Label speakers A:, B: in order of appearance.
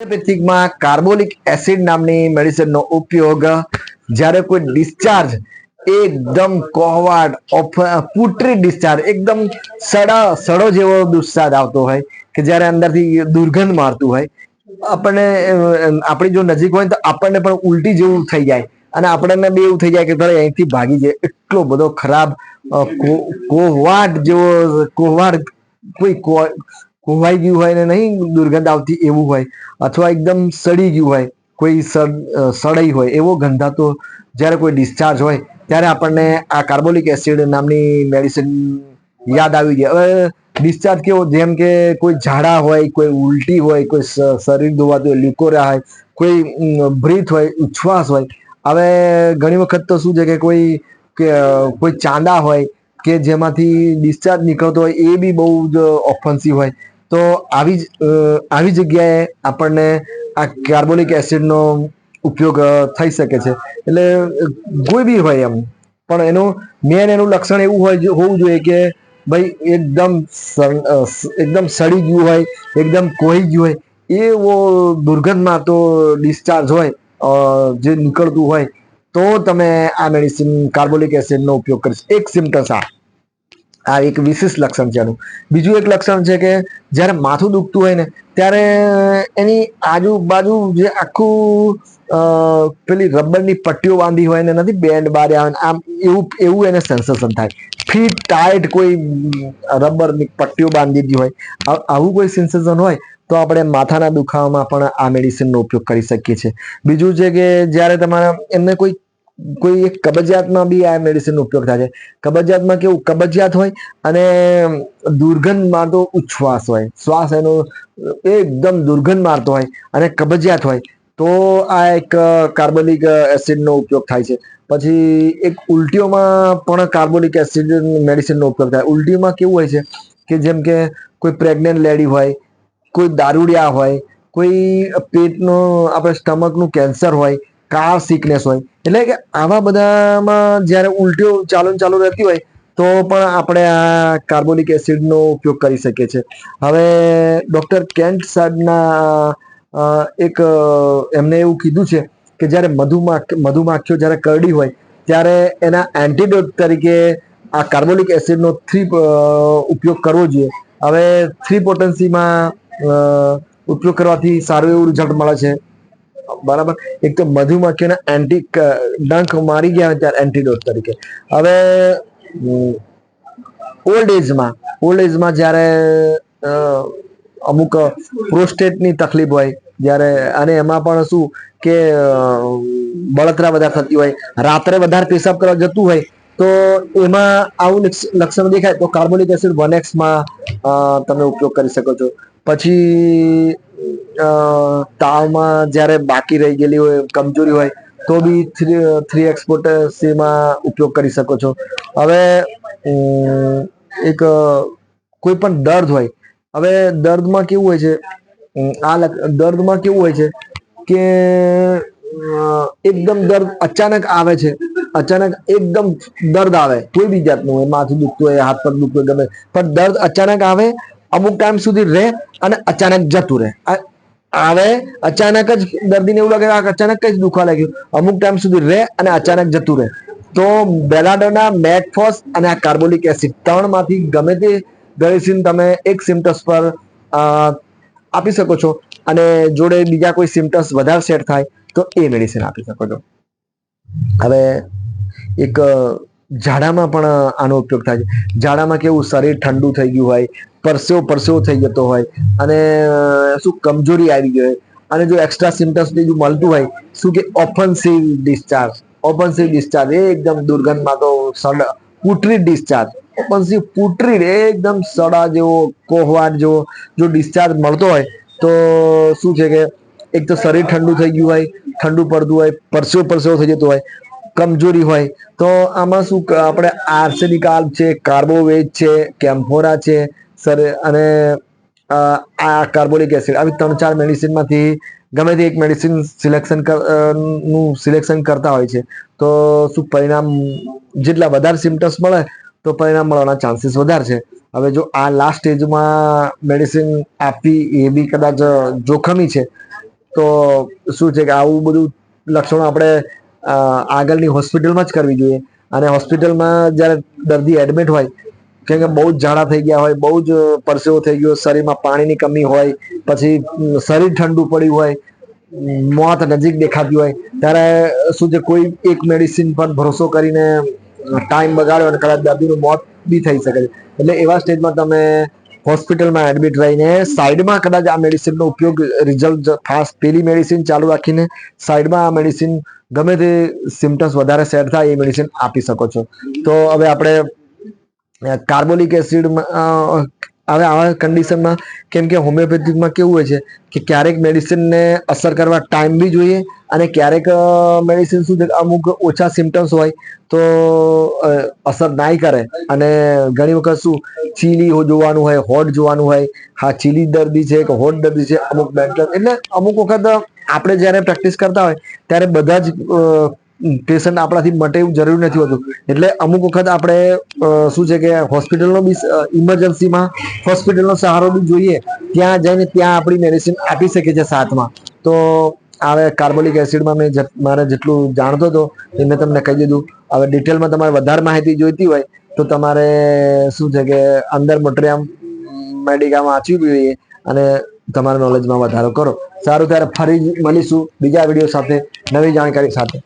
A: હોમિયોપેથિકમાં કાર્બોલિક acid નામની મેડિસિનનો ઉપયોગ, જ્યારે કોઈ ડિસ્ચાર્જ એકદમ કોહવાટ પુટરી ડિસ્ચાર્જ, એકદમ સડા, સડો જેવો ડિસ્ચાર્જ આવતો હોય, કે જ્યારે અંદરથી દુર્ગંધ મારતું હોય, આપણને આપણી જો નજીક હોય તો આપણને પણ ઉલટી જેવું થઈ જાય. અને આપણને બે એવું થઈ જાય કે ભાઈ અહીંથી ભાગી જાય. એટલો બધો ખરાબ કોહવાટ જેવો કોહવાટ કોઈ કોહવાઈ ગયું હોય ને નહીં, દુર્ગંધ આવતી એવું હોય, અથવા એકદમ સડી ગયું હોય, કોઈ સડાઈ હોય, એવો ગંધાતો જ્યારે કોઈ ડિસ્ચાર્જ હોય, ત્યારે આપણને આ કાર્બોલિક એસિડ નામની મેડિસિન યાદ આવી જાય. હવે ડિસ્ચાર્જ કેવો, જેમ કે કોઈ ઝાડા હોય, કોઈ ઉલટી હોય, કોઈ શરીર ધોવાતું હોય લ્યુકોરિયા હોય, કોઈ બ્રીથ હોય, ઉચ્છ્વાસ હોય, હવે ઘણી વખત તો શું છે કે કોઈ કોઈ ચાંદા હોય, કે જેમાંથી ડિસ્ચાર્જ નીકળતો હોય, એ બી બહુ જ ઓફન્સિવ હોય. તો આવી જ આવી જગ્યાએ આપણને આ કાર્બોલિક એસિડનો ઉપયોગ થઈ શકે છે. એટલે કોઈ બી હોય એમ. પણ એનું મેન એનું લક્ષણ એવું હોય હોવું જોઈએ કે ભાઈ એકદમ એકદમ સડી ગયું હોય, એકદમ કોહી ગયું હોય, એવો દુર્ગંધમાં તો ડિસ્ચાર્જ હોય જે નીકળતું હોય, તો તમે આ મેડિસિન કાર્બોલિક એસિડનો ઉપયોગ કરીશ એક સિમ્ટમ્સ આ આ એક વિશેષ લક્ષણ છે એનું બીજું એક લક્ષણ છે કે જ્યારે માથું દુખતું હોય ને, ત્યારે એની આજુબાજુ જે આખું પેલી રબરની પટ્ટીઓ બાંધી હોય ને નથી બેન્ડ બારે આવે આમ એવું એવું એને સેન્સેશન થાય. ફીટ ટાઈટ કોઈ રબરની પટ્ટીઓ બાંધી દીધી હોય આવું કોઈ સેન્સેશન હોય, તો આપણે માથાના દુખાવામાં પણ આ મેડિસિનનો ઉપયોગ કરી શકીએ છીએ. બીજું છે કે જ્યારે તમારા એમને કોઈ કોઈ એક કબજિયાતમાં બી આ મેડિસિનનો ઉપયોગ થાય છે. કબજિયાતમાં કેવું, કબજિયાત હોય અને દુર્ગંધ મારતો ઉચ્છ્વાસ હોય. શ્વાસ એનો એકદમ દુર્ગંધ મારતો હોય અને કબજિયાત હોય. તો આ એક કાર્બોલિક એસિડનો ઉપયોગ થાય છે. પછી એક ઉલટીઓમાં પણ કાર્બોલિક એસિડ મેડિસિનનો ઉપયોગ થાય. ઉલટીમાં કેવું હોય છે કે જેમ કે કોઈ પ્રેગ્નન્ટ લેડી હોય, કોઈ દારૂડિયા હોય, કોઈ પેટનો, આપણે સ્ટમકનું કેન્સર હોય કાર સિકનેસ હોય. એટલે કે આવા બધામાં જ્યારે ઉલટીઓ ચાલુ ચાલુ રહેતી હોય, તો પણ આપણે આ કાર્બોલિક એસિડનો ઉપયોગ કરી શકીએ છીએ. હવે ડૉક્ટર કેન્ટ સાહેબના એક એમને એવું કીધું છે કે જ્યારે મધુમાખ, મધુમાખીઓ જ્યારે કરડી હોય, ત્યારે એના એન્ટીડોટ તરીકે આ કાર્બોલિક એસિડનો થ્રી ઉપયોગ કરવો જોઈએ. હવે થ્રી પોટન્સીમાં ઉપયોગ કરવાથી સારું એવું રિઝલ્ટ મળે છે. બરાબર? એક તો મધુમક્ખીના એન્ટી ડંખ મારી ગયા ત્યારે એન્ટીડોટ તરીકે. હવે ઓલ્ડ એજમાં ઓલ્ડ એજમાં જ્યારે અમુક પ્રોસ્ટેટની તકલીફ હોય, જ્યારે, અને એમાં પણ શું કે બળતરા વધારે થતી હોય, રાત્રે વધારે પેશાબ કરવા જતું હોય, તો એમાં આવું લક્ષણ દેખાય. તો કાર્બોનિક એસિડ વન એક્સમાં તમે ઉપયોગ કરી શકો છો. પછી તાવમાં જ્યારે બાકી રહી ગયેલી હોય, કમજોરી હોય, તો બી થ્રી થ્રી એક્સપોર્ટસીમાં ઉપયોગ કરી શકો છો. હવે એક, કોઈ પણ દર્દ હોય, હવે દર્દમાં કેવું હોય છે આ દર્દમાં કેવું હોય છે કે એકદમ દર્દ અચાનક આવે છે, અચાનક એકદમ દર્દ આવે, કોઈ બી જાતનું હોય, માથું દુખતું હોય, હાથ પગ દુખતું હોય, ગમે, પણ દર્દ અચાનક આવે અમુક ટાઈમ સુધી રહે અને અચાનક જતું રહે. આવે, અચાનક જ દર્દીને એવું લાગે અચાનક કઈ દુખવા લાગ્યું. અમુક ટાઈમ સુધી રહે અને અચાનક જતું રહે. તો બેલાડોના મેટફોસ અને આ કાર્બોલિક એસિડ ત્રણમાંથી ગમે તે ગળેસીન તમે એક સિમ્ટમ્સ પર આપી શકો છો. અને જોડે બીજા કોઈ સિમ્ટમ્સ વધારે સેટ થાય, તો એ મેડિસિન આપી શકો છો. હવે એક ઝાડામાં પણ આનો ઉપયોગ થાય છે. ઝાડામાં કેવું શરીર ઠંડુ થઈ ગયું હોય પરસેવો પરસેવો થઈ જતો હોય અને શું કમજોરી આવી ગઈ હોય અને જો એક્સ્ટ્રા સિમ્ટમ્સ બીજું મળતું હોય, શું કે ઓફન્સિવ ડિસ્ચાર્જ ઓફન્સિવ ડિસ્ચાર્જ એ એકદમ દુર્ગંધમાં તો સડ, પુટરી ડિસ્ચાર્જ ઓફન્સિવ પુટરી એકદમ સડા જેવો, કોહવાટ જેવો જો ડિસ્ચાર્જ મળતો હોય, તો શું છે કે એક તો શરીર ઠંડુ થઈ ગયું હોય, ઠંડુ પડતું હોય, પરસેવો પરસેવો થઈ જતો હોય, કમજોરી હોય, તો આમાં શું આપણે આર્સેનિક આલ્પ છે કાર્બોવેજ છે કેમ્ફોરા છે સર, અને આ કાર્બોલિક એસિડ, આવી ત્રણ ચાર મેડિસિનમાંથી ગમે તે એક મેડિસિન સિલેક્શનનું સિલેક્શન કરતા હોય છે, તો શું પરિણામ, જેટલા વધારે સિમ્ટમ્સ મળે, તો પરિણામ મળવાના ચાન્સીસ વધારે છે. હવે જો આ લાસ્ટ સ્ટેજમાં મેડિસિન આપવી એ બી કદાચ જોખમી છે, તો શું છે કે આવું બધું લક્ષણો આપણે આગળની હોસ્પિટલમાં જ કરવી જોઈએ. અને હોસ્પિટલમાં જ્યારે દર્દી એડમિટ હોય કેમ કે બહુ જ ઝાડા થઈ ગયા હોય, બહુ જ પરસેવો થઈ ગયો, શરીરમાં પાણીની કમી હોય, પછી શરીર ઠંડુ પડ્યું હોય, મોત નજીક દેખાતી હોય, ત્યારે શું છે, કોઈ એક મેડિસિન પર ભરોસો કરીને ટાઈમ બગાડ્યો અને કદાચ દર્દીનું મોત બી થઈ શકે છે. એટલે એવા સ્ટેજમાં તમે હોસ્પિટલમાં એડમિટ રહીને સાઈડમાં કદાચ આ મેડિસિનનો ઉપયોગ રિઝલ્ટ ફાસ્ટ પેલી મેડિસિન ચાલુ રાખીને સાઈડમાં આ મેડિસિન ગમે તે સિમ્ટમ્સ વધારે સેટ થાય એ મેડિસિન આપી શકો છો. તો હવે આપણે કાર્બોલિક એસિડ હવે આવા કન્ડિશનમાં કેમ કે હોમિયોપેથિકમાં કેવું હોય છે કે ક્યારેક મેડિસિનને અસર કરવા ટાઈમ બી જોઈએ અને ક્યારેક મેડિસિન શું અમુક ઓછા સિમ્ટમ્સ હોય તો અસર નાય કરે. અને ઘણી વખત શું ચીલી જોવાનું હોય હોટ જોવાનું હોય, હા ચીલી દર્દી છે કે હોટ દર્દી છે, અમુક મેન્ટલ એટલે અમુક વખત આપણે જ્યારે પ્રેક્ટિસ કરતા હોય ત્યારે બધા જ પેશન્ટ આપણાથી મટે જરૂરી નથી હોતું. એટલે અમુક વખત આપણે શું છે કે હોસ્પિટલનો બી ઇમરજન્સીમાં હોસ્પિટલનો સહારો બી જોઈએ, ત્યાં જઈને ત્યાં આપણી મેડિસિન આપી શકે છે સાથમાં. તો હવે કાર્બોલિક એસિડમાં મેં મારે જેટલું જાણતો હતો, એ મેં તમને કહી દીધું. હવે ડિટેલમાં તમારે વધારે માહિતી જોઈતી હોય, તો તમારે, શું છે કે, અંદર મોટરિયામ મેડિકામાં વાંચવી જોઈએ અને તમારા નોલેજમાં વધારો કરો. સારું, ત્યારે ફરી મળીશું બીજા વીડિયો સાથે નવી જાણકારી સાથે.